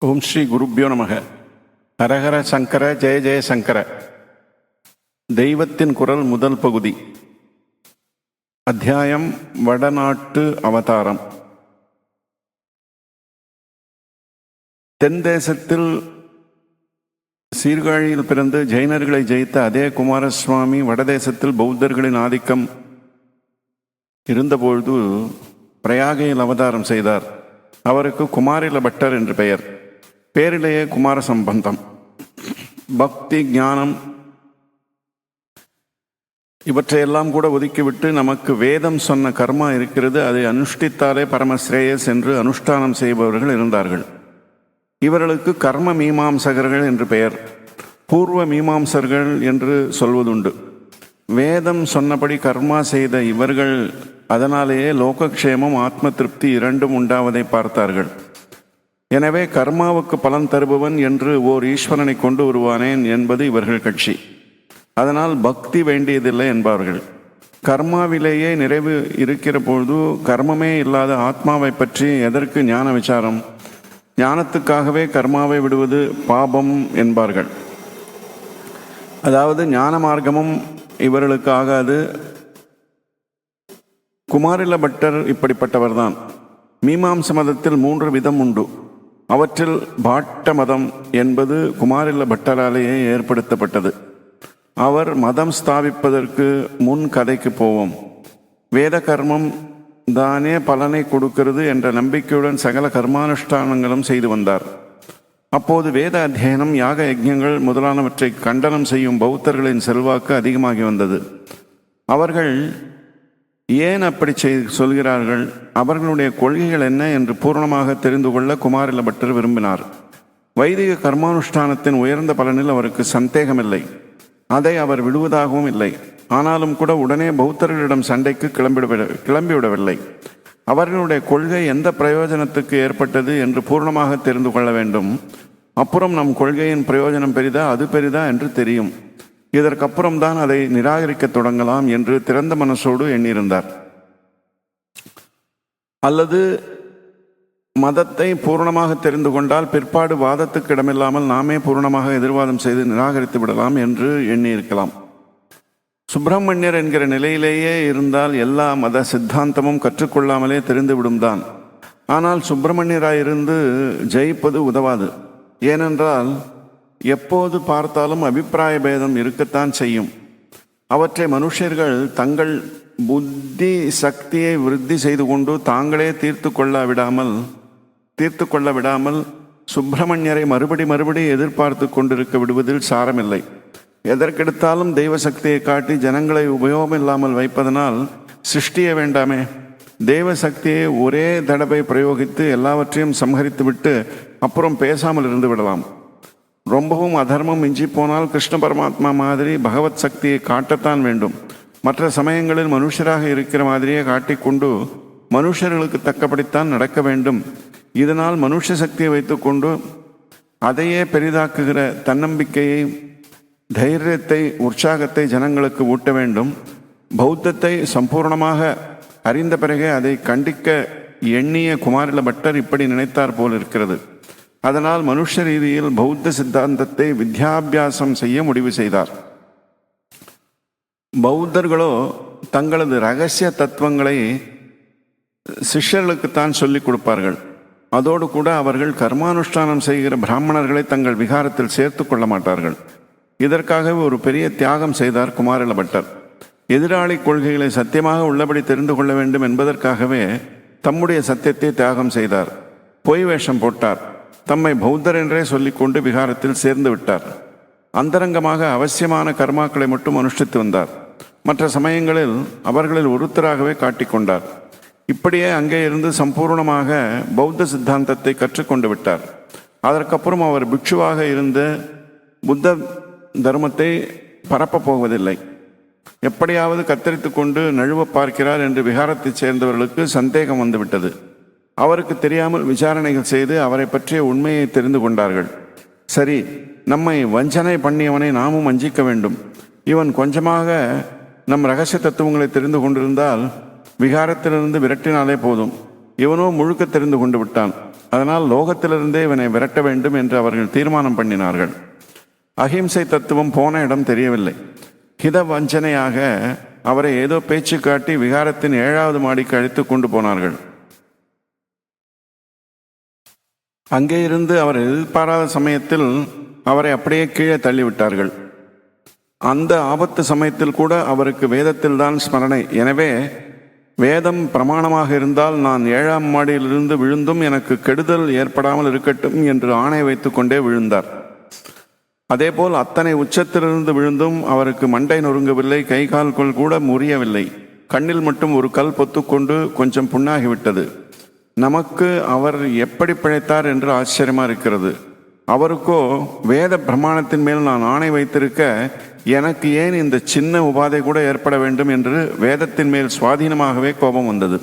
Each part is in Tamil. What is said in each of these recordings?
ஓம் ஸ்ரீ குருப்பியோ நமக. ஹரஹர சங்கர ஜெய ஜெய சங்கர. தெய்வத்தின் குரல் முதல் பகுதி. அத்தியாயம் வடநாட்டு அவதாரம். தென் தேசத்தில் சீர்காழியில் பிறந்து ஜெயினர்களை ஜெயித்த அதே குமாரசுவாமி வடதேசத்தில் பௌத்தர்களின் ஆதிக்கம் இருந்தபொழுது பிரயாகையில் அவதாரம் செய்தார். அவருக்கு குமாரில பட்டர் என்று பெயர். பேரிலேயே குமார சம்பந்தம் பக்தி ஞானம் இவற்றையெல்லாம் கூட ஒதுக்கிவிட்டு நமக்கு வேதம் சொன்ன கர்மா இருக்கிறது. அதை அனுஷ்டித்தாலே பரமஸ்ரேயஸ் என்று அனுஷ்டானம் செய்பவர்கள் இருந்தார்கள். இவர்களுக்கு கர்ம மீமாம்சகர்கள் என்று பெயர் பூர்வ மீமாம்சர்கள் என்று சொல்வதுண்டு. வேதம் சொன்னபடி கர்மா செய்த இவர்கள் அதனாலேயே லோகக்ஷேமம் ஆத்ம திருப்தி இரண்டும் உண்டாவதை பார்த்தார்கள். எனவே கர்மாவுக்கு பலன் தருபவன் என்று ஓர் ஈஸ்வரனை கொண்டு வருவானேன் என்பது இவர்கள் கட்சி. அதனால் பக்தி வேண்டியதில்லை என்பார்கள். கர்மாவிலேயே நிறைவு இருக்கிற பொழுது கர்மமே இல்லாத ஆத்மாவை பற்றி எதற்கு ஞான விசாரம்? ஞானத்துக்காகவே கர்மாவை விடுவது பாபம் என்பார்கள். அதாவது ஞான மார்க்கமும் இவர்களுக்கு ஆகாது. குமாரில பட்டர் இப்படிப்பட்டவர்தான். மீமாம்ச மதத்தில் மூன்று விதம் உண்டு. அவற்றில் பாட்ட மதம் என்பது குமாரில பட்டராலேயே ஏற்படுத்தப்பட்டது. அவர் மதம் ஸ்தாபிப்பதற்கு முன் கதைக்கு போவோம். வேத கர்மம் தானே பலனை கொடுக்கிறது என்ற நம்பிக்கையுடன் சகல கர்மானுஷ்டானங்களும் செய்து வந்தார். அப்போது வேத அத்தியனம் யாக யஜ்யங்கள் முதலானவற்றை கண்டனம் செய்யும் பௌத்தர்களின் செல்வாக்கு அதிகமாகி வந்தது. அவர்கள் ஏன் அப்படி செய் சொல்கிறார்கள்? அவர்களுடைய கொள்கைகள் என்ன என்று பூர்ணமாக தெரிந்து கொள்ள குமாரில பட்டர் விரும்பினார். வைதிக கர்மானுஷ்டானத்தின் உயர்ந்த பலனில் அவருக்கு சந்தேகமில்லை. அதை அவர் விடுவதாகவும் இல்லை. ஆனாலும் கூட உடனே பௌத்தர்களிடம் சண்டைக்கு கிளம்பிவிட கிளம்பிவிடவில்லை. அவர்களுடைய கொள்கை எந்த பிரயோஜனத்துக்கு ஏற்பட்டது என்று பூர்ணமாக தெரிந்து கொள்ள வேண்டும். அப்புறம் நம் கொள்கையின் பிரயோஜனம் பெரிதா? அது பெரிதா என்று தெரியும். இதற்கப்புறம் தான் அதை நிராகரிக்க தொடங்கலாம் என்று திறந்த மனசோடு எண்ணியிருந்தார். அல்லது மதத்தை பூர்ணமாக தெரிந்து கொண்டால் பிற்பாடு வாதத்துக்கு இடமில்லாமல் நாமே பூர்ணமாக எதிர்வாதம் செய்து நிராகரித்து விடலாம் என்று எண்ணியிருக்கலாம். சுப்பிரமணியர் என்கிற நிலையிலேயே இருந்தால் எல்லா மத சித்தாந்தமும் கற்றுக்கொள்ளாமலே தெரிந்துவிடும் தான். ஆனால் சுப்பிரமணியராயிருந்து ஜெயிப்பது உதவாது. ஏனென்றால் எப்போது பார்த்தாலும் அபிப்பிராய பேதம் இருக்கத்தான் செய்யும். அவற்றை மனுஷர்கள் தங்கள் புத்தி சக்தியை விருத்தி செய்து கொண்டு தாங்களே தீர்த்து கொள்ள விடாமல் தீர்த்து கொள்ள விடாமல் சுப்பிரமணியரை மறுபடி மறுபடி எதிர்பார்த்து கொண்டிருக்க விடுவதில் சாரமில்லை. எதற்கெடுத்தாலும் தெய்வ சக்தியை காட்டி ஜனங்களை உபயோகம் இல்லாமல் வைப்பதனால் சிருஷ்டிய வேண்டாமே. தெய்வ சக்தியை ஒரே தடவை பிரயோகித்து எல்லாவற்றையும் சம்ஹரித்துவிட்டு அப்புறம் பேசாமல் இருந்து விடலாம். ரொம்பவும் அதர்மம் மிஞ்சி போனால் கிருஷ்ண பரமாத்மா மாதிரி பகவத் சக்தியை காட்டத்தான் வேண்டும். மற்ற சமயங்களில் மனுஷராக இருக்கிற மாதிரியே காட்டிக்கொண்டு மனுஷர்களுக்கு தக்கபடித்தான் நடக்க வேண்டும். இதனால் மனுஷ சக்தியை வைத்துக்கொண்டு அதையே பெரிதாக்குகிற தன்னம்பிக்கையை தைரியத்தை உற்சாகத்தை ஜனங்களுக்கு ஊட்ட வேண்டும். பௌத்தத்தை சம்பூர்ணமாக அறிந்த பிறகே அதை கண்டிக்க எண்ணிய குமாரில பட்டர் இப்படி நினைத்தார் போல் இருக்கிறது. அதனால் மனுஷ ரீதியில் பௌத்த சித்தாந்தத்தை வித்யாபியாசம் செய்ய முடிவு செய்தார். பௌத்தர்களோ தங்களது ரகசிய தத்துவங்களை சிஷ்யர்களுக்குத்தான் சொல்லிக் கொடுப்பார்கள். அதோடு கூட அவர்கள் கர்மானுஷ்டானம் செய்கிற பிராமணர்களை தங்கள் விகாரத்தில் சேர்த்து கொள்ள மாட்டார்கள். இதற்காகவே ஒரு பெரிய தியாகம் செய்தார் குமாரில பட்டர் எதிராளி கொள்கைகளை சத்தியமாக உள்ளபடி தெரிந்து கொள்ள வேண்டும் என்பதற்காகவே தம்முடைய சத்தியத்தை தியாகம் செய்தார். பொய் வேஷம் போட்டார். தம்மை பௌத்தர் என்றே சொல்லிக்கொண்டு விகாரத்தில் சேர்ந்து விட்டார். அந்தரங்கமாக அவசியமான கர்மாக்களை மட்டும் அனுஷ்டித்து வந்தார். மற்ற சமயங்களில் அவர்களில் ஒருத்தராகவே காட்டிக்கொண்டார் இப்படியே அங்கே இருந்து சம்பூர்ணமாக பௌத்த சித்தாந்தத்தை கற்றுக்கொண்டு விட்டார். அதற்கப்புறம் அவர் பிக்ஷுவாக இருந்து புத்த தர்மத்தை பரப்பப் போவதில்லை. எப்படியாவது கத்தரித்து கொண்டு நழுவ பார்க்கிறார் என்று விகாரத்தைச் சேர்ந்தவர்களுக்கு சந்தேகம் வந்துவிட்டது. அவருக்கு தெரியாமல் விசாரணைகள் செய்து அவரை பற்றிய உண்மையை தெரிந்து கொண்டார்கள். சரி நம்மை வஞ்சனை பண்ணியவனை நாமும் வஞ்சிக்க வேண்டும். இவன் கொஞ்சமாக நம் ரகசிய தத்துவங்களை தெரிந்து கொண்டிருந்தால் விகாரத்திலிருந்து விரட்டினாலே போதும். இவனோ முழுக்க தெரிந்து கொண்டு விட்டான். அதனால் லோகத்திலிருந்தே இவனை விரட்ட வேண்டும் என்று அவர்கள் தீர்மானம் பண்ணினார்கள். அகிம்சை தத்துவம் போன இடம் தெரியவில்லை. ஹித வஞ்சனையாக அவரை ஏதோ பேச்சு காட்டி விகாரத்தின் ஏழாவது மாடிக்கு அழைத்து கொண்டு போனார்கள். அங்கே இருந்து அவர் எதிர்பாராத சமயத்தில் அவரை அப்படியே கீழே தள்ளிவிட்டார்கள். அந்த ஆபத்து சமயத்தில் கூட அவருக்கு வேதத்தில் தான் ஸ்மரணை. எனவே வேதம் பிரமாணமாக இருந்தால் நான் ஏழாம் மாடியிலிருந்து விழுந்தும் எனக்கு கெடுதல் ஏற்படாமல் இருக்கட்டும் என்று ஆணை வைத்துக்கொண்டே விழுந்தார். அதேபோல் அத்தனை உச்சத்திலிருந்து விழுந்தும் அவருக்கு மண்டை நொறுங்கவில்லை கை கால்கள் கூட முறியவில்லை. கண்ணில் மட்டும் ஒரு கல் பொத்துக்கொண்டு கொஞ்சம் புண்ணாகிவிட்டது. நமக்கு அவர் எப்படி பிழைத்தார் என்று ஆச்சரியமாக இருக்கிறது. அவருக்கோ வேத பிரமாணத்தின் மேல் நான் ஆணை வைத்திருக்க எனக்கு ஏன் இந்த சின்ன உபாதை கூட ஏற்பட வேண்டும் என்று வேதத்தின் மேல் சுவாதீனமாகவே கோபம் வந்தது.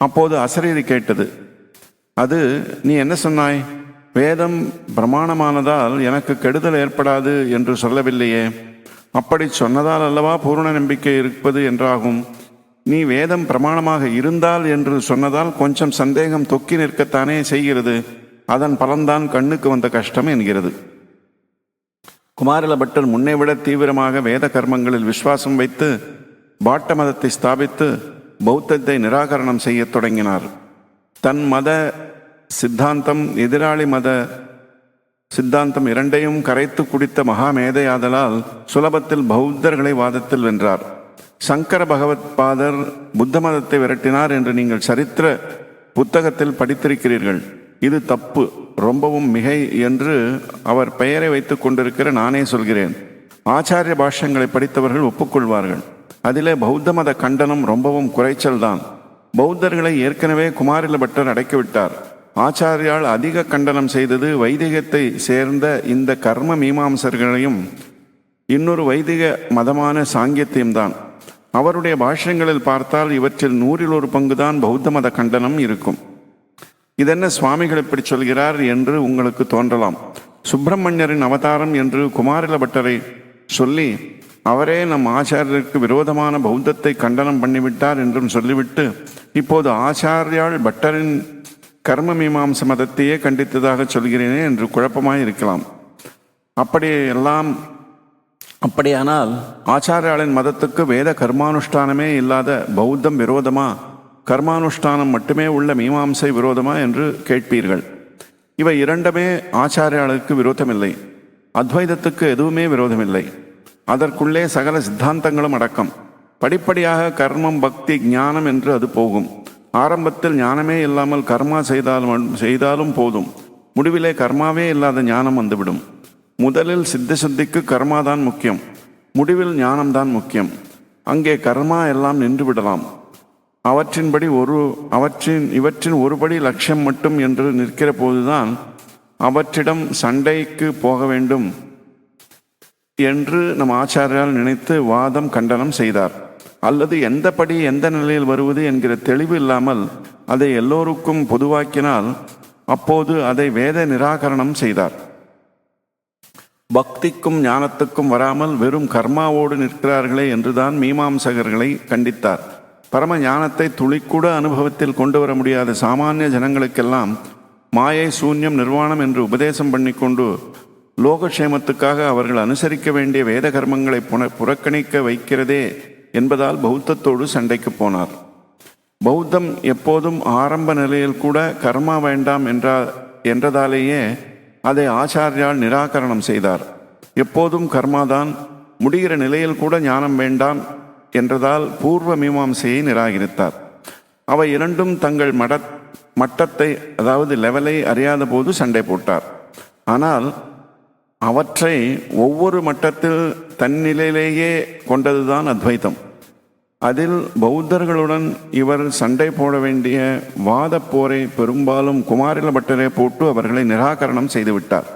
அப்போது அசரீரி கேட்டது அது நீ என்ன சொன்னாய்? வேதம் பிரமாணமானதால் எனக்கு கெடுதல் ஏற்படாது என்று சொல்லவில்லையே. அப்படி சொன்னதால் அல்லவா பூர்ண நம்பிக்கை இருப்பது என்றாகும். நீ வேதம் பிரமாணமாக இருந்தால் என்று சொன்னதால் கொஞ்சம் சந்தேகம் தொக்கி நிற்கத்தானே செய்கிறது. அதன் பலன்தான் கண்ணுக்கு வந்த கஷ்டம் என்கிறது. குமாரில பட்டர் முன்னை விட தீவிரமாக வேத கர்மங்களில் விசுவாசம் வைத்து பாட்ட மதத்தை ஸ்தாபித்து பௌத்தத்தை நிராகரணம் செய்யத் தொடங்கினார். தன் மத சித்தாந்தம் எதிராளி மத சித்தாந்தம் இரண்டையும் கரைத்து குடித்த மகா மேதையாதலால் சுலபத்தில் பௌத்தர்களை வாதத்தில் வென்றார். சங்கர பகவத் பாதர் புத்த மதத்தை விரட்டினார் என்று நீங்கள் சரித்திர புத்தகத்தில் படித்திருக்கிறீர்கள். இது தப்பு. ரொம்பவும் மிகை என்று அவர் பெயரை வைத்து கொண்டிருக்கிற நானே சொல்கிறேன். ஆச்சாரிய பாஷ்யங்களை படித்தவர்கள் ஒப்புக்கொள்வார்கள். அதிலே பௌத்த மத கண்டனம் ரொம்பவும் குறைச்சல் தான். பௌத்தர்களை ஏற்கனவே குமாரில பட்டர் அடக்கிவிட்டார் ஆச்சாரியால் அதிக கண்டனம் செய்தது வைதிகத்தை சேர்ந்த இந்த கர்ம மீமாம்சர்களையும் இன்னொரு வைதிக மதமான சாங்கியத்தையும் தான். அவருடைய பாஷ்யங்களில் பார்த்தால் இவற்றில் நூறில் ஒரு பங்குதான் பௌத்த மத கண்டனம் இருக்கும். இதென்ன சுவாமிகள் இப்படி சொல்கிறார் என்று உங்களுக்கு தோன்றலாம். சுப்பிரமணியரின் அவதாரம் என்று குமாரில பட்டரை சொல்லி அவரே நம் ஆச்சாரியருக்கு விரோதமான பௌத்தத்தை கண்டனம் பண்ணிவிட்டார் என்றும் சொல்லிவிட்டு இப்போது ஆச்சாரியால் பட்டரின் கர்ம மீமாம்ச மதத்தையே கண்டித்ததாக சொல்கிறேனே என்று குழப்பமாய் இருக்கலாம் அப்படியெல்லாம் அப்படியானால் ஆச்சாரியாளின் மதத்துக்கு வேத கர்மானுஷ்டானமே இல்லாத பௌத்தம் விரோதமா? கர்மானுஷ்டானம் மட்டுமே உள்ள மீமாம்சை விரோதமா என்று கேட்பீர்கள். இவை இரண்டுமே ஆச்சாரியாளுக்கு விரோதமில்லை. அத்வைதத்துக்கு எதுவுமே விரோதமில்லை. அதற்குள்ளே சகல சித்தாந்தங்களும் அடக்கம். படிப்படியாக கர்மம் பக்தி ஞானம் என்று அது போகும். ஆரம்பத்தில் ஞானமே இல்லாமல் கர்மா செய்தாலும் செய்தாலும் போதும். முடிவிலே கர்மாவே இல்லாத ஞானம் வந்துவிடும். முதலில் சித்த சுத்திக்கு கர்மாதான் முக்கியம். முடிவில் ஞானம்தான் முக்கியம். அங்கே கர்மா எல்லாம் நின்று விடலாம். அவற்றின்படி ஒரு அவற்றின் இவற்றின் ஒருபடி லட்சியம் மட்டும் என்று நிற்கிற போதுதான் அவற்றிடம் சண்டைக்கு போக வேண்டும் என்று நம் ஆச்சாரியால் நினைத்து வாதம் கண்டனம் செய்தார். அல்லது எந்த படி எந்த நிலையில் வருவது என்கிற தெளிவு இல்லாமல் அதை எல்லோருக்கும் பொதுவாக்கினால் அப்போது அதை வேத நிராகரணம் செய்தார். பக்திக்கும் ஞானத்துக்கும் வராமல் வெறும் கர்மாவோடு நிற்கிறார்களே என்றுதான் மீமாம்சகர்களை கண்டித்தார். பரம ஞானத்தை துளிக்கூட அனுபவத்தில் கொண்டு வர முடியாத சாமானிய ஜனங்களுக்கெல்லாம் மாயை சூன்யம் நிர்வாணம் என்று உபதேசம் பண்ணிக்கொண்டு லோகக்ஷேமத்துக்காக அவர்கள் அனுசரிக்க வேண்டிய வேத கர்மங்களை புன புறக்கணிக்க வைக்கிறதே என்பதால் பௌத்தத்தோடு சண்டைக்கு போனார். பௌத்தம் எப்போதும் ஆரம்ப நிலையில் கூட கர்மா வேண்டாம் என்றா என்றதாலேயே அதை ஆச்சாரியால் நிராகரணம் செய்தார். எப்போதும் கர்மாதான் முடிகிற நிலையில் கூட ஞானம் வேண்டாம் என்றதால் பூர்வ மீமாம்சையை நிராகரித்தார். அவை இரண்டும் தங்கள் மட மட்டத்தை அதாவது லெவலை அறியாத போது சண்டை போட்டார். ஆனால் அவற்றை ஒவ்வொரு மட்டத்தில் தன்னிலையிலேயே கொண்டதுதான் அத்வைத்தம். அதில் பௌத்தர்களுடன் இவர் சண்டை போட வேண்டிய வாதப் போரை பெரும்பாலும் குமாரில பட்டரே போட்டு அவர்களை நிராகரணம் செய்துவிட்டார்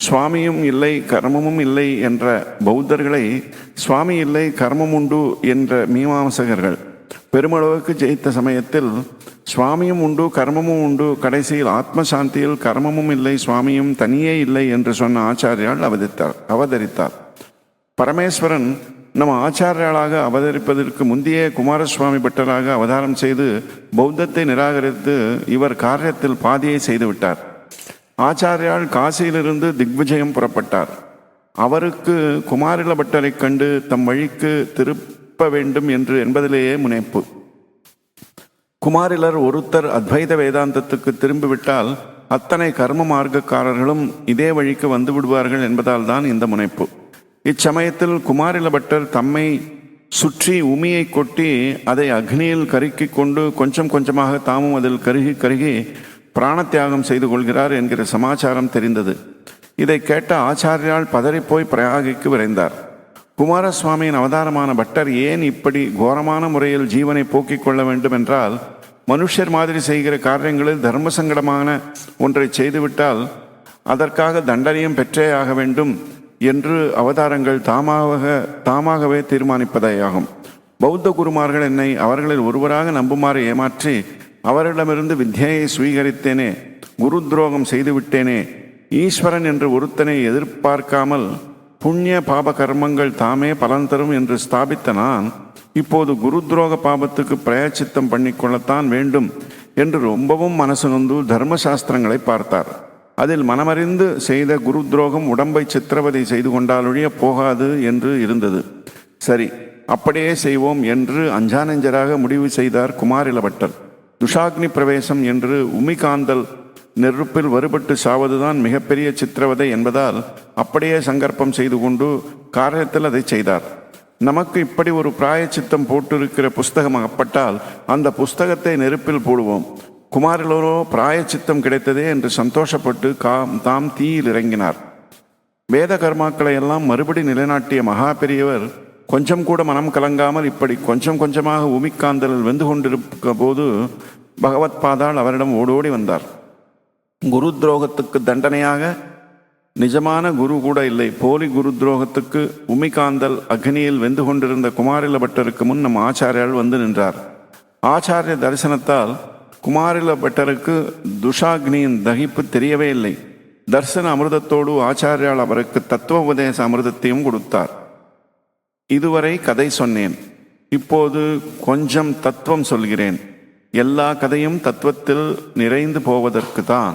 சுவாமியும் இல்லை கர்மமும் இல்லை என்ற பௌத்தர்களை சுவாமி இல்லை கர்மம் உண்டு என்ற மீமாம்சகர்கள் பெருமளவுக்கு ஜெயித்த சமயத்தில் சுவாமியும் உண்டு கர்மமும் உண்டு கடைசியில் ஆத்ம சாந்தியில் கர்மமும் இல்லை சுவாமியும் தனியே இல்லை என்று சொன்ன ஆச்சாரியால் அவதரித்தார் அவதரித்தார். பரமேஸ்வரன் நம்ம ஆச்சாரியாளாக அவதரிப்பதற்கு முந்தைய குமாரசுவாமி பட்டராக அவதாரம் செய்து பௌத்தத்தை நிராகரித்து இவர் காரியத்தில் பாதியை செய்துவிட்டார் ஆச்சாரியால் காசியிலிருந்து திக்விஜயம் புறப்பட்டார். அவருக்கு குமாரில பட்டரைக் கண்டு தம் வழிக்கு திருப்ப வேண்டும் என்று என்பதிலேயே முனைப்பு. குமாரிலர் ஒருத்தர் அத்வைத வேதாந்தத்துக்கு திரும்பிவிட்டால் அத்தனை கர்ம மார்க்கக்காரர்களும் இதே வழிக்கு வந்து விடுவார்கள் என்பதால் தான் இந்த முனைப்பு. இச்சமயத்தில் குமாரில பட்டர் தம்மை சுற்றி உமியை கொட்டி அதை அக்னியில் கருக்கி கொண்டு கொஞ்சம் கொஞ்சமாக தாமும் அதில் கருகி கருகி பிராணத்தியாகம் செய்து கொள்கிறார் என்கிற சமாச்சாரம் தெரிந்தது. இதை கேட்ட ஆச்சாரியால் பதறிப்போய் பிரயாகிக்கு விரைந்தார். குமாரசுவாமியின் அவதாரமான பட்டர் ஏன் இப்படி கோரமான முறையில் ஜீவனை போக்கிக் கொள்ள வேண்டும் என்றால் மனுஷர் மாதிரி செய்கிற காரியங்களில் தர்ம சங்கடமான ஒன்றை செய்துவிட்டால் அதற்காக தண்டனையும் பெற்றே ஆக வேண்டும். என்று அவதாரங்கள் தாமாக தாமாகவே தீர்மானிப்பதேயாகும். பௌத்த குருமார்கள் என்னை அவர்களில் ஒருவராக நம்புமாறு ஏமாற்றி அவர்களிடமிருந்து வித்யையை சுவீகரித்தேனே குரு துரோகம் செய்துவிட்டேனே ஈஸ்வரன் என்று ஒருத்தனை எதிர்பார்க்காமல் புண்ணிய பாப கர்மங்கள் தாமே பலன் தரும் என்று ஸ்தாபித்த நான் இப்போது குரு துரோக பாபத்துக்கு பிரயச்சித்தம் பண்ணிக்கொள்ளத்தான் வேண்டும் என்று ரொம்பவும் மனசு நொந்து தர்மசாஸ்திரங்களை பார்த்தார். அதில் மனமறிந்து செய்த குரு துரோகம் உடம்பை சித்திரவதை செய்து கொண்டாலொழிய போகாது என்று இருந்தது. சரி அப்படியே செய்வோம் என்று அஞ்சானஞ்சராக முடிவு செய்தார் குமாரிலபட்டர். துஷாக்னி பிரவேசம் என்று உமிகாந்தல் நெருப்பில் வருபட்டு சாவதுதான் மிகப்பெரிய சித்திரவதை என்பதால் அப்படியே சங்கற்பம் செய்து கொண்டு காரியத்தில் அதை செய்தார். நமக்கு இப்படி ஒரு பிராயச்சித்தம் போட்டிருக்கிற புஸ்தகம் அகப்பட்டால் அந்த புஸ்தகத்தை நெருப்பில் போடுவோம். குமாரிலோரோ பிராயச்சித்தம் கிடைத்ததே என்று சந்தோஷப்பட்டு காம் தாம் தீயில் இறங்கினார். வேத கர்மாக்களை எல்லாம் மறுபடி நிலைநாட்டிய மகா பெரியவர் கொஞ்சம் கூட மனம் கலங்காமல் இப்படி கொஞ்சம் கொஞ்சமாக உமிக்காந்தலில் வெந்து கொண்டிருக்க போது பகவத் அவரிடம் ஓடோடி வந்தார். குரு துரோகத்துக்கு தண்டனையாக நிஜமான குரு கூட இல்லை. போலி குரு துரோகத்துக்கு உமிகாந்தல் அக்னியில் வெந்து கொண்டிருந்த குமாரில பட்டருக்கு முன் நம் ஆச்சாரியால் வந்து நின்றார். ஆச்சாரிய தரிசனத்தால் குமாரில பட்டருக்கு துஷாக்னியின் தகிப்பு தெரியவே இல்லை. தர்சன அமிர்தத்தோடு ஆச்சாரியால் அவருக்கு தத்துவ உபதேச அமிர்தத்தையும் கொடுத்தார். இதுவரை கதை சொன்னேன். இப்போது கொஞ்சம் தத்துவம் சொல்கிறேன். எல்லா கதையும் தத்துவத்தில் நிறைந்து போவதற்கு தான்.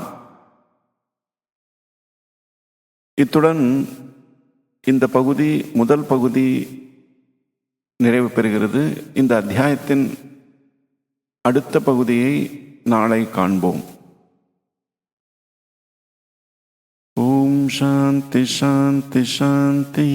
இத்துடன் இந்த பகுதி முதல் பகுதி நிறைவு பெறுகிறது. இந்த அத்தியாயத்தின் அடுத்த பகுதியை நாளை காண்போம். ஓம் சாந்தி சாந்தி சாந்தி.